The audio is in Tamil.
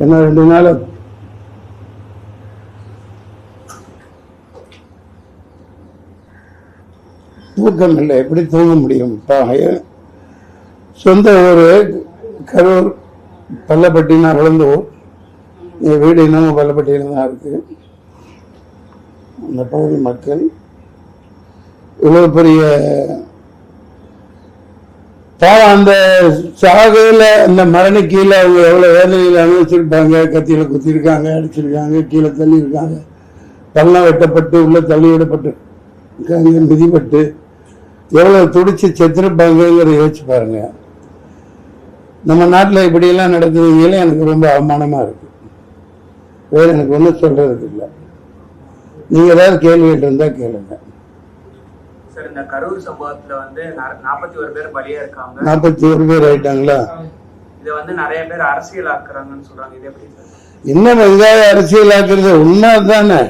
என்ன ரெண்டு நாள் தூக்கம் இல்லை எப்படி தூங்க முடியும்? பாகைய சொந்த ஊர் கரூர் பள்ளப்பட்டி நான் வளர்ந்த ஊர் என் வீடு இன்னமும் பள்ளப்பட்டியில் தான் இருக்கு. அந்த பகுதி மக்கள் இவ்வளவு பெரிய பாவம் அந்த சாகையில் அந்த மரணி கீழே அவங்க எவ்வளோ வேதனையில் அனுபவிச்சிருப்பாங்க கத்தியில் குத்திருக்காங்க அடிச்சிருக்காங்க கீழே தள்ளி இருக்காங்க பள்ளம் வெட்டப்பட்டு உள்ளே தள்ளி விடப்பட்டு இருக்காங்க மிதிப்பட்டு எவ்வளோ துடிச்சு செத்துருப்பாங்கிறத யோசிச்சு பாருங்க. நம்ம நாட்டில் இப்படியெல்லாம் நடக்குதுங்களே எனக்கு ரொம்ப அவமானமாக இருக்குது வேறு எனக்கு ஒன்றும் சொல்கிறதுக்கு இல்லை. நீங்கள் ஏதாவது கேள்விகள் இருந்தால் கேளுங்கள் சார் இந்த கரூர் சம்பவத்துல வந்து நாற்பத்தி ஒரு பேர் பலியா இருக்காங்க. நாற்பத்தி ஒரு பேர் ஆயிட்டாங்களா? இதை வந்து நிறைய பேர் அரசியல் ஆக்குறாங்கன்னு சொல்றாங்க. இது எப்படி சார்? என்ன இதாக அரசியலாக்குறது? உண்மை தானே